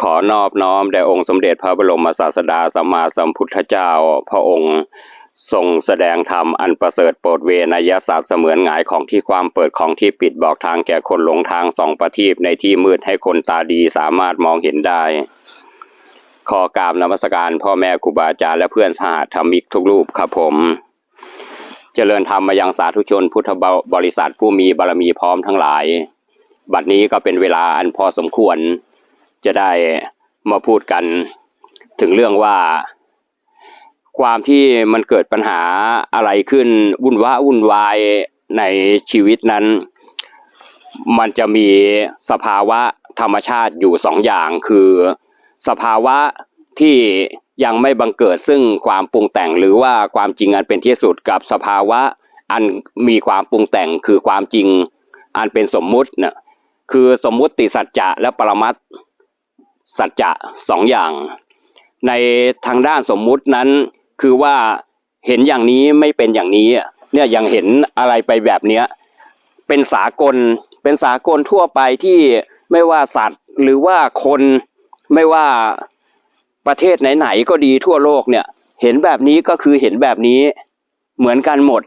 ขอนอบน้อมแด่องค์สมเด็จพระบรมศาสดาสัมมาสัมพุทธเจ้า พระองค์ทรงแสดงธรรมอันประเสริฐโปรดเวนยศาสตร์เสมือนหงายของที่ความเปิดของที่ปิดบอกทางแก่คนหลงทางสองประทีปในที่มืดให้คนตาดีสามารถมองเห็นได้ ขอกราบนมัสการพ่อแม่ครูบาอาจารย์และเพื่อนสหธรรมิกทุกรูปครับผมเจริญธรรมมายังสาธุชนพุทธบริษัทผู้มีบารมีพร้อมทั้งหลาย บัดนี้ก็เป็นเวลาอันพอสมควร จะได้มาพูดกันถึงเรื่องว่า ความที่มันเกิดปัญหาอะไรขึ้น วุ่นวาวุ่นวายในชีวิตนั้น มันจะมีสภาวะธรรมชาติอยู่สองอย่างคือ สภาวะที่ยังไม่บังเกิดซึ่งความปรุงแต่งหรือว่าความจริงอันเป็นที่สุดกับสภาวะอันมีความปรุงแต่งคือความจริงอันเป็นสมมุติเนี่ยคือสมมุติสัจจะและปรมัตถ สัจจะสองอย่าง ในทางด้านสมมุตินั้นคือว่าเห็นอย่างนี้ไม่เป็นอย่างนี้เนี่ยยังเห็นอะไรไปแบบเนี้ยเป็นสากลเป็นสากลทั่วไปที่ไม่ว่าสัตว์หรือว่าคนไม่ว่าประเทศไหนๆก็ดีทั่วโลกเนี่ยเห็นแบบนี้ก็คือเห็นแบบนี้เหมือนกันหมด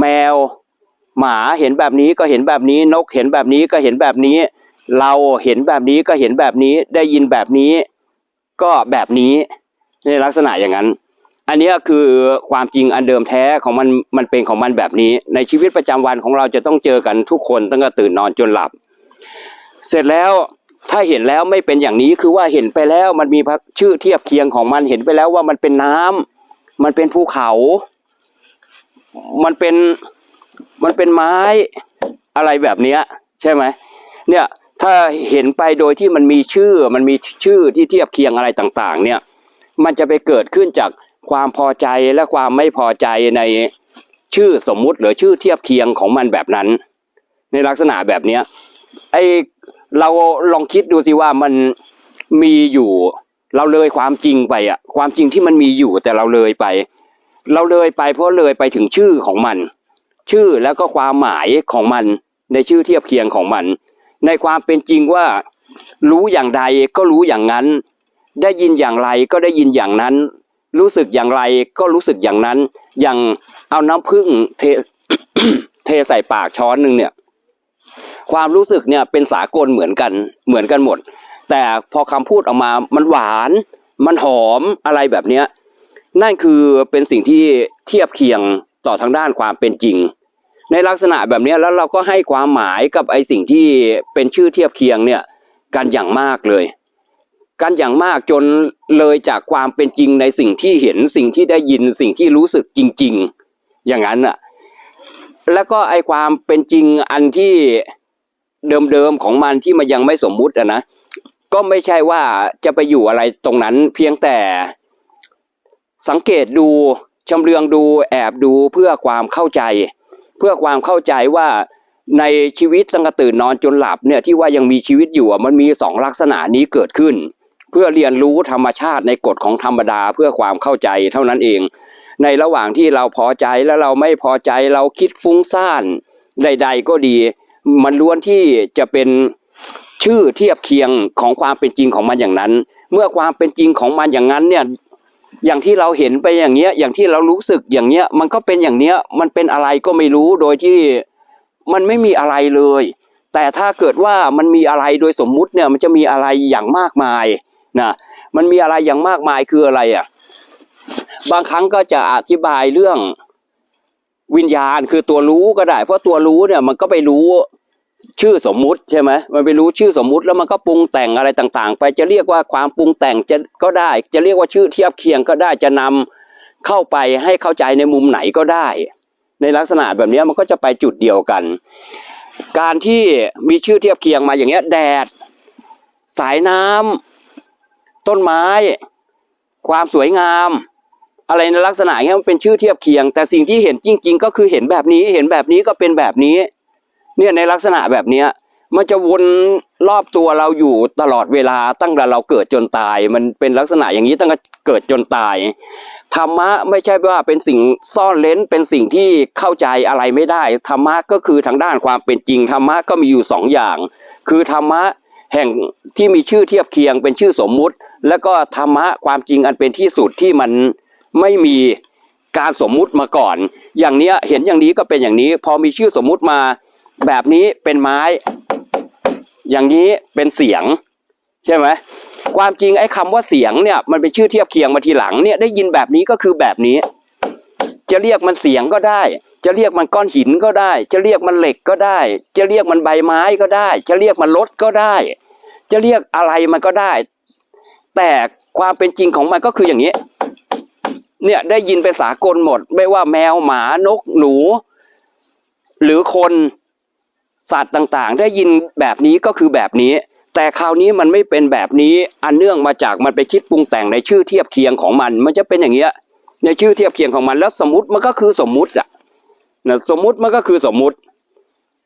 แมวหมาเห็นแบบนี้ก็เห็นแบบนี้นกเห็นแบบนี้ก็เห็นแบบนี้ เราเห็นแบบนี้ก็เห็นแบบนี้ได้ยินแบบนี้ก็แบบนี้ในลักษณะอย่างนั้น อันนี้คือความจริงอันเดิมแท้ของมันมันเป็นของมันแบบนี้ ในชีวิตประจำวันของเราจะต้องเจอกันทุกคนตั้งแต่ตื่นนอนจนหลับ เสร็จแล้วถ้าเห็นแล้วไม่เป็นอย่างนี้คือว่าเห็นไปแล้วมันมีชื่อเทียบเคียงของมันเห็นไปแล้วว่ามันเป็นน้ำมันเป็นภูเขา มันเป็นมันเป็นไม้อะไรแบบเนี้ยใช่ไหมเนี่ย ถ้าเห็นไปโดยที่มันมีชื่อมันมีชื่อที่เทียบเคียงอะไรต่างๆ เนี่ย มันจะไปเกิดขึ้นจากความพอใจและความไม่พอใจในชื่อสมมุติหรือชื่อเทียบเคียงของมันแบบนั้น ในลักษณะแบบเนี้ยไอเราลองคิดดูสิว่ามันมีอยู่ เราเลยความจริงไปอะความจริงที่มันมีอยู่แต่เราเลยไป เราเลยไปเพราะเลยไปถึงชื่อของมัน ชื่อแล้วก็ความหมายของมันในชื่อเทียบเคียงของมัน ในความเป็นจริงว่า รู้อย่างใดก็รู้อย่างนั้น ได้ยินอย่างไรก็ได้ยินอย่างนั้น รู้สึกอย่างไรก็รู้สึกอย่างนั้น อย่างเอาน้ำผึ้งเทเทใส่ปากช้อนหนึ่งเนี่ย ความรู้สึกเนี่ยเป็นสากลเหมือนกันเหมือนกันหมด แต่พอคำพูดออกมามันหวาน มันหอมอะไรแบบเนี้ยนั่นคือเป็นสิ่งที่เทียบเคียงต่อทางด้านความเป็นจริง ในลักษณะแบบนี้แล้วเราก็ให้ความหมายกับไอ้สิ่งที่เป็นชื่อเทียบเคียงเนี่ยกันอย่างมากเลย กันอย่างมากจนเลยจากความเป็นจริงในสิ่งที่เห็นสิ่งที่ได้ยินสิ่งที่รู้สึกจริง ๆ อย่างนั้นอะแล้วก็ไอความเป็นจริงอันที่เดิมๆของมันที่มันยังไม่สมมุติอะนะก็ไม่ใช่ว่าจะไปอยู่อะไรตรงนั้นเพียงแต่สังเกตดูชำเลืองดูแอบดูเพื่อความเข้าใจ เพื่อความเข้าใจว่าในชีวิตตั้งแต่ตื่นนอนจนหลับเนี่ยที่ว่ายังมีชีวิตอยู่มันมีสองลักษณะนี้เกิดขึ้น เพื่อเรียนรู้ธรรมชาติในกฎของธรรมดาเพื่อความเข้าใจเท่านั้นเอง ในระหว่างที่เราพอใจแล้วเราไม่พอใจเราคิดฟุ้งซ่านใด ๆ ก็ดี มันล้วนที่จะเป็นชื่อเทียบเคียงของความเป็นจริงของมันอย่างนั้น เมื่อความเป็นจริงของมันอย่างนั้นเนี่ย อย่างที่เราเห็นไปอย่างเงี้ย อย่างที่เรารู้สึกอย่างเงี้ย มันก็เป็นอย่างเนี้ย มันเป็นอะไรก็ไม่รู้โดยที่มันไม่มีอะไรเลย แต่ถ้าเกิดว่ามันมีอะไรโดยสมมุติเนี่ย มันจะมีอะไรอย่างมากมายนะ มันมีอะไรอย่างมากมายคืออะไรอะ บางครั้งก็จะอธิบายเรื่องวิญญาณคือตัวรู้ก็ได้ เพราะตัวรู้เนี่ยมันก็ไปรู้ ชื่อสมมุติใช่ไหมมันไปรู้ชื่อสมมุติแล้วมันก็ปรุงแต่งอะไรต่างๆ ไปจะเรียกว่าความปรุงแต่งจะก็ได้ จะเรียกว่าชื่อเทียบเคียงก็ได้จะนำเข้าไปให้เข้าใจในมุมไหนก็ได้ ในลักษณะแบบนี้มันก็จะไปจุดเดียวกัน การที่มีชื่อเทียบเคียงมาอย่างเงี้ยแดด สายน้ำต้นไม้ ความสวยงาม อะไรในลักษณะเงี้ยมันเป็นชื่อเทียบเคียง แต่สิ่งที่เห็นจริง ๆ ก็คือเห็นแบบนี้เห็นแบบนี้ก็เป็นแบบนี้ เนี่ยในลักษณะแบบเนี้ยมันจะวนรอบตัวเราอยู่ตลอดเวลาตั้งแต่เราเกิดจนตาย มันเป็นลักษณะอย่างนี้ตั้งแต่เกิดจนตายธรรมะไม่ใช่ว่าเป็นสิ่งซ่อนเล้นเป็นสิ่งที่เข้าใจอะไรไม่ได้ธรรมะก็คือทางด้านความเป็นจริงธรรมะก็มีอยู่สองอย่าง คือธรรมะแห่งที่มีชื่อเทียบเคียงเป็นชื่อสมมุติ แล้วก็ธรรมะความจริงอันเป็นที่สุดที่มันไม่มีการสมมุติมาก่อน อย่างเนี้ยเห็นอย่างนี้ก็เป็นอย่างนี้ พอมีชื่อสมมุติมา แบบนี้เป็นไม้ อย่างนี้เป็นเสียง ใช่ไหมความจริงไอ้คำว่าเสียงเนี่ยมันเป็นชื่อเทียบเคียงมาทีหลังเนี่ยได้ยินแบบนี้ก็คือแบบนี้ จะเรียกมันเสียงก็ได้ จะเรียกมันก้อนหินก็ได้ จะเรียกมันเหล็กก็ได้ จะเรียกมันใบไม้ก็ได้ จะเรียกมันรถก็ได้ จะเรียกอะไรมันก็ได้ แต่ความเป็นจริงของมันก็คืออย่างนี้ เนี่ยได้ยินเป็นสากลหมด ไม่ว่าแมวหมานกหนู หรือคน สัตว์ต่างๆ ได้ยินแบบนี้ก็คือแบบนี้ แต่คราวนี้มันไม่เป็นแบบนี้อันเนื่องมาจากมันไปคิดปรุงแต่งในชื่อเทียบเคียงของมัน มันจะเป็นอย่างเงี้ยในชื่อเทียบเคียงของมันแล้วสมมติมันก็คือสมมุติอะนะสมมุติมันก็คือสมมุติ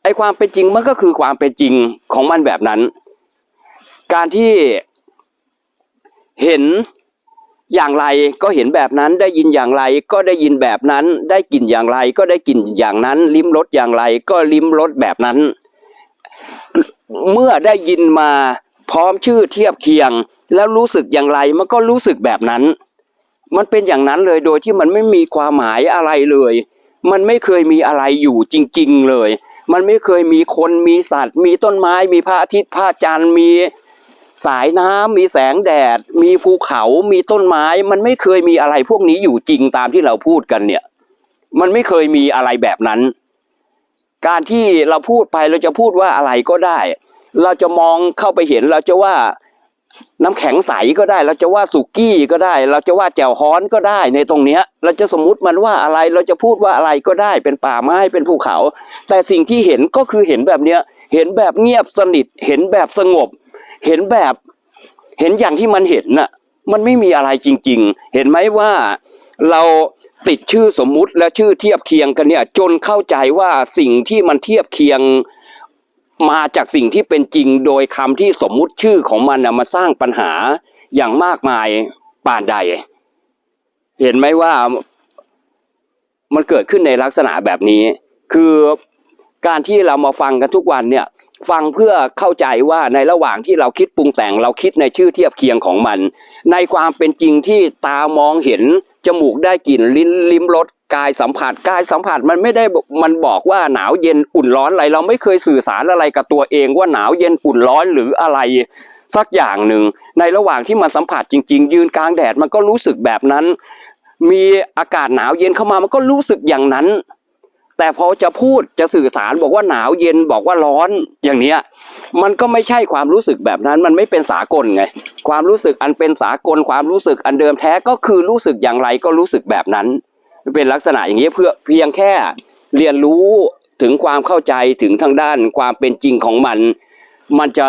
ไอความเป็นจริงมันก็คือความเป็นจริงของมันแบบนั้น การที่เห็น อย่างไรก็เห็นแบบนั้นได้ยินอย่างไรก็ได้ยินแบบนั้น ได้กลิ่นอย่างไรก็ได้กลิ่นอย่างนั้น ลิ้มรสอย่างไรก็ลิ้มรสแบบนั้น เมื่อได้ยินมาพร้อมชื่อเทียบเคียง แล้วรู้สึกอย่างไรมันก็รู้สึกแบบนั้น มันเป็นอย่างนั้นเลยโดยที่มันไม่มีความหมายอะไรเลย มันไม่เคยมีอะไรอยู่จริง ๆเลย มันไม่เคยมีคนมีสัตว์ มีต้นไม้ มีพระอาทิตย์พระจันทร์มี สายน้ำมีแสงแดด มีภูเขามีต้นไม้ มันไม่เคยมีอะไรพวกนี้อยู่จริงตามที่เราพูดกันเนี่ย มันไม่เคยมีอะไรแบบนั้น การที่เราพูดไปเราจะพูดว่าอะไรก็ได้ เราจะมองเข้าไปเห็นเราจะว่าน้ำแข็งใสก็ได้ เราจะว่าสุกี้ก็ได้ เราจะว่าแจ่วฮ้อนก็ได้ ในตรงเนี้ย เราจะสมมุติมันว่าอะไร เราจะพูดว่าอะไรก็ได้ เป็นป่าไม้เป็นภูเขา แต่สิ่งที่เห็นก็คือเห็นแบบเนี้ย เห็นแบบเงียบสนิท เห็นแบบสงบ เห็นแบบเห็นอย่างที่มันเห็นน่ะ มันไม่มีอะไรจริง ๆ เห็นไหมว่าเราติดชื่อสมมุติและชื่อเทียบเคียงกันเนี่ย จนเข้าใจว่าสิ่งที่มันเทียบเคียงมาจากสิ่งที่เป็นจริงโดยคำที่สมมุติชื่อของมันนะมาสร้างปัญหาอย่างมากมายป่านใด เห็นไหมว่ามันเกิดขึ้นในลักษณะแบบนี้ คือการที่เรามาฟังกันทุกวันเนี่ย ฟังเพื่อเข้าใจว่าในระหว่างที่เราคิดปรุงแต่งเราคิดในชื่อเทียบเคียงของมัน ในความเป็นจริงที่ตามองเห็น จมูกได้กลิ่นลิ้นลิ้มรสกายสัมผัสกายสัมผัสมันไม่ได้มันบอกว่าหนาวเย็นอุ่นร้อนอะไร เราไม่เคยสื่อสารอะไรกับตัวเองว่าหนาวเย็นอุ่นร้อนหรืออะไร สักอย่างหนึ่ง ในระหว่างที่มันสัมผัสจริง ๆ ยืนกลางแดดมันก็รู้สึกแบบนั้น มีอากาศหนาวเย็นเข้ามามันก็รู้สึกอย่างนั้น แต่พอจะพูดจะสื่อสารบอกว่าหนาวเย็นบอกว่าร้อนอย่างเนี้ยมันก็ไม่ใช่ความรู้สึกแบบนั้นมันไม่เป็นสากลไง ความรู้สึกอันเป็นสากลความรู้สึกอันเดิมแท้ก็คือรู้สึกอย่างไรก็รู้สึกแบบนั้น เป็นลักษณะอย่างนี้เพื่อเพียงแค่เรียนรู้ถึงความเข้าใจถึงทางด้านความเป็นจริงของมัน มันจะ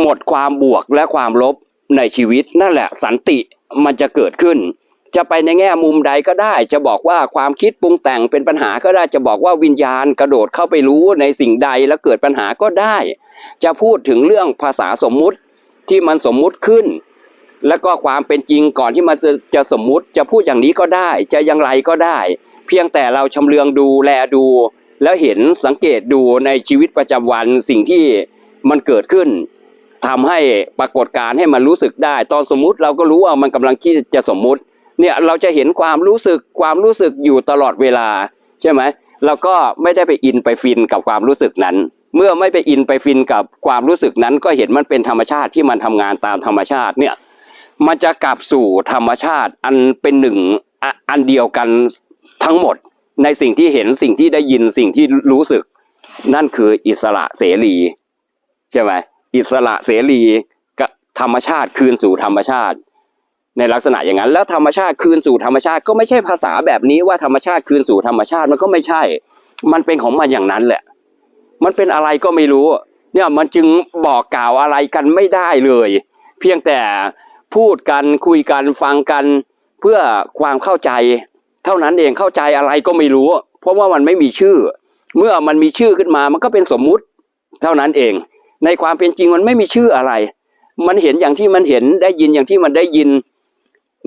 หมดความบวกและความลบในชีวิตนั่นแหละสันติมันจะเกิดขึ้น จะไปในแง่มุมใดก็ได้ จะบอกว่าความคิดปรุงแต่งเป็นปัญหาก็ได้ จะบอกว่าวิญญาณกระโดดเข้าไปรู้ในสิ่งใดแล้วเกิดปัญหาก็ได้ จะพูดถึงเรื่องภาษาสมมุติที่มันสมมุติขึ้น แล้วก็ความเป็นจริงก่อนที่มันจะสมมุติ จะพูดอย่างนี้ก็ได้ จะอย่างไรก็ได้ เพียงแต่เราชำเลืองดูแลดู แล้วเห็นสังเกตดูในชีวิตประจำวันสิ่งที่มันเกิดขึ้นทำให้ปรากฏการให้มันรู้สึกได้ ตอนสมมุติเราก็รู้ว่ามันกำลังที่จะสมมุติ เนี่ยเราจะเห็นความรู้สึกความรู้สึกอยู่ตลอดเวลาใช่ไหมเราก็ไม่ได้ไปอินไปฟินกับความรู้สึกนั้น เมื่อไม่ไปอินไปฟินกับความรู้สึกนั้น ก็เห็นมันเป็นธรรมชาติที่มันทำงานตามธรรมชาติเนี่ยมันจะกลับสู่ธรรมชาติอันเป็นหนึ่งออันเดียวกันทั้งหมดในสิ่งที่เห็นสิ่งที่ได้ยินสิ่งที่รู้สึก นั่นคืออิสระเสรีใช่ไหมอิสระเสรีกับธรรมชาติคืนสู่ธรรมชาติ ในลักษณะอย่างนั้น แล้วธรรมชาติคืนสู่ธรรมชาติก็ไม่ใช่ภาษาแบบนี้ว่าธรรมชาติคืนสู่ธรรมชาติมันก็ไม่ใช่ มันเป็นของมันอย่างนั้นแหละ มันเป็นอะไรก็ไม่รู้ เนี่ยมันจึงบอกกล่าวอะไรกันไม่ได้เลย เพียงแต่พูดกันคุยกันฟังกันเพื่อความเข้าใจ เท่านั้นเองเข้าใจอะไรก็ไม่รู้ เพราะว่ามันไม่มีชื่อ เมื่อมันมีชื่อขึ้นมามันก็เป็นสมมุติ เท่านั้นเอง ในความเป็นจริงมันไม่มีชื่ออะไร มันเห็นอย่างที่มันเห็นได้ยินอย่างที่มันได้ยิน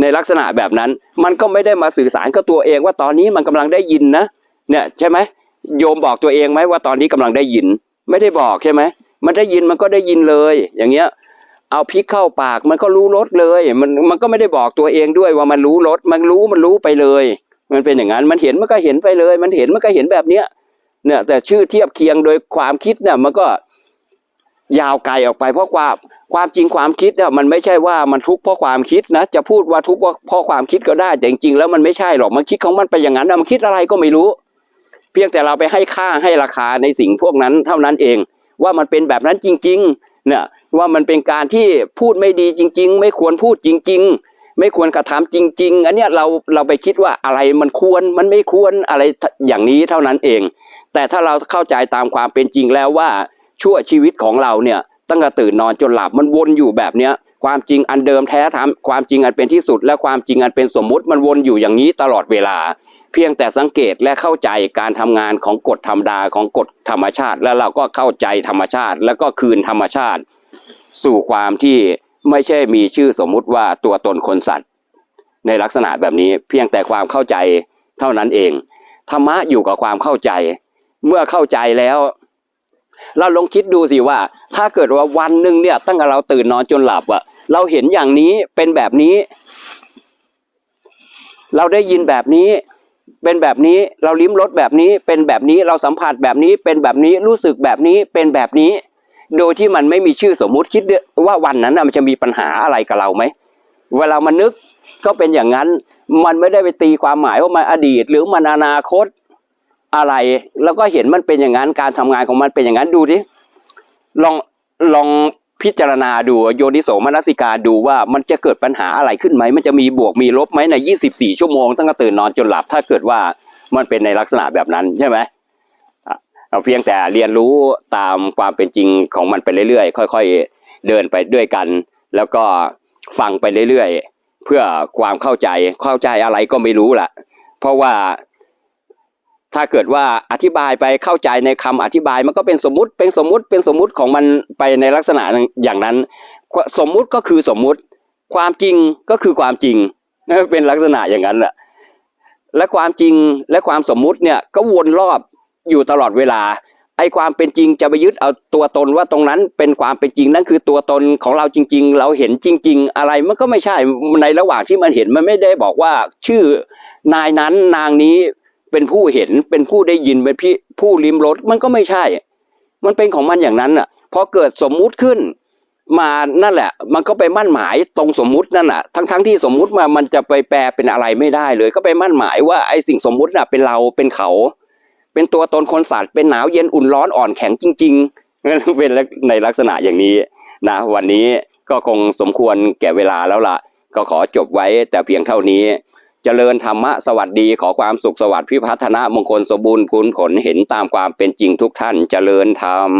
ในลักษณะแบบนั้น มันก็ไม่ได้มาสื่อสารกับตัวเองว่าตอนนี้มันกำลังได้ยินนะ เนี่ยใช่ไหมโยมบอกตัวเองไหมว่าตอนนี้กำลังได้ยิน ไม่ได้บอกใช่ไหมมันได้ยินมันก็ได้ยินเลย อย่างเงี้ย เอาพริกเข้าปากมันก็รู้รสเลย มันมันก็ไม่ได้บอกตัวเองด้วยว่ามันรู้รสมันรู้มันรู้ไปเลย มันเป็นอย่างนั้นมันเห็นมันก็เห็นไปเลย มันเห็นมันก็เห็นแบบเนี้ยเนี่ยแต่ชื่อเทียบเคียงโดยความคิดเนี่ยมันก็ยาวไกลออกไปเพราะความ ความจริงความคิดเนี่ยมันไม่ใช่ว่ามันทุกข์เพราะความคิดนะจะพูดว่าทุกข์เพราะความคิดก็ได้ แต่จริงๆแล้วมันไม่ใช่หรอกมันคิดของมันไปอย่างนั้นนะมันคิดอะไรก็ไม่รู้ เพียงแต่เราไปให้ค่าให้ราคาในสิ่งพวกนั้นเท่านั้นเอง ว่ามันเป็นแบบนั้นจริงๆเนี่ยว่ามันเป็นการที่พูดไม่ดีจริง ๆ ไม่ควรพูดจริง ๆ ไม่ควรกระทำจริง ๆ อันเนี้ยเราเราไปคิดว่าอะไรมันควรมันไม่ควรอะไรอย่างนี้เท่านั้นเอง แต่ถ้าเราเข้าใจตามความเป็นจริงแล้วว่าชั่วชีวิตของเราเนี่ย ตั้งแต่ตื่นนอนจนหลับมันวนอยู่แบบเนี้ยความจริงอันเดิมแท้ทำความจริงอันเป็นที่สุด และความจริงอันเป็นสมมุติมันวนอยู่อย่างนี้ตลอดเวลา เพียงแต่สังเกตและเข้าใจการทำงานของกฎธรรมดาของกฎธรรมชาติ แล้วเราก็เข้าใจธรรมชาติ แล้วก็คืนธรรมชาติ สู่ความที่ไม่ใช่มีชื่อสมมุติว่าตัวตนคนสัตว์ ในลักษณะแบบนี้เพียงแต่ความเข้าใจเท่านั้นเองธรรมะอยู่กับความเข้าใจ เมื่อเข้าใจแล้ว เราลองคิดดูสิว่า ถ้าเกิดว่าวันหนึ่งเนี่ย ตั้งแต่เราตื่นนอนจนหลับอะเราเห็นอย่างนี้เป็นแบบนี้ เราได้ยินแบบนี้ เป็นแบบนี้เราลิ้มรสแบบนี้ เป็นแบบนี้เราสัมผัสแบบนี้ เป็นแบบนี้รู้สึกแบบนี้เป็นแบบนี้ โดยที่มันไม่มีชื่อสมมุติคิดว่าวันนั้นมันจะมีปัญหาอะไรกับเราไหมเวลามันนึกก็เป็นอย่างนั้น มันไม่ได้ไปตีความหมายว่ามันอดีต หรือมันอนาคต อะไร แล้วก็เห็นมันเป็นอย่างนั้นการทำงานของมันเป็นอย่างนั้นดูดิลองลองพิจารณาดูโยนิโสมนสิกาดูว่ามันจะเกิดปัญหาอะไรขึ้นไหมมันจะมีบวกมีลบไหมใน 24 ชั่วโมงตั้งแต่ตื่นนอนจนหลับถ้าเกิดว่ามันเป็นในลักษณะแบบนั้นใช่ไหมอะเราเพียงแต่เรียนรู้ตามความเป็นจริงของมันไปเรื่อยๆ ค่อย ๆ เดินไปด้วยกัน แล้วก็ฟังไปเรื่อยๆ เพื่อความเข้าใจเข้าใจอะไรก็ไม่รู้ล่ะ เพราะว่า ถ้าเกิดว่าอธิบายไปเข้าใจในคำอธิบายมันก็เป็นสมมุติเป็นสมมุติเป็นสมมุติของมันไปในลักษณะอย่างนั้น สมมุติก็คือสมมุติ ความจริงก็คือความจริงเป็นลักษณะอย่างนั้นแหละและความจริงและความสมมุติเนี่ยก็วนรอบอยู่ตลอดเวลาไอ้ความเป็นจริงจะไปยึดเอาตัวตนว่าตรงนั้นเป็นความเป็นจริงนั่นคือตัวตนของเราจริง ๆ เราเห็นจริง ๆ อะไรมันก็ไม่ใช่ในระหว่างที่มันเห็นมันไม่ได้บอกว่าชื่อนายนั้นนางนี้ เป็นผู้เห็นเป็นผู้ได้ยินเป็นพี่ผู้ลิ้มรสมันก็ไม่ใช่ มันเป็นของมันอย่างนั้นอะพอเกิดสมมุติขึ้นมานั่นแหละ มันก็ไปมั่นหมายตรงสมมุตินั่นน่ะ ทั้งทั้งที่สมมุติมามันจะไปแปลเป็นอะไรไม่ได้เลย ก็ไปมั่นหมายว่าไอ้สิ่งสมมุติน่ะเป็นเราเป็นเขา เป็นตัวตนคนสัตว์เป็นหนาวเย็นอุ่นร้อนอ่อนแข็งจริงๆเป็นในลักษณะอย่างนี้นะวันนี้ก็คงสมควรแก่เวลาแล้วล่ะ ก็ขอจบไว้แต่เพียงเท่านี้ เจริญธรรมะสวัสดีขอความสุขสวัสดิ์พิพัฒนามงคลสมบูรณ์ผลผลเห็นตามความเป็นจริงทุกท่านเจริญธรรม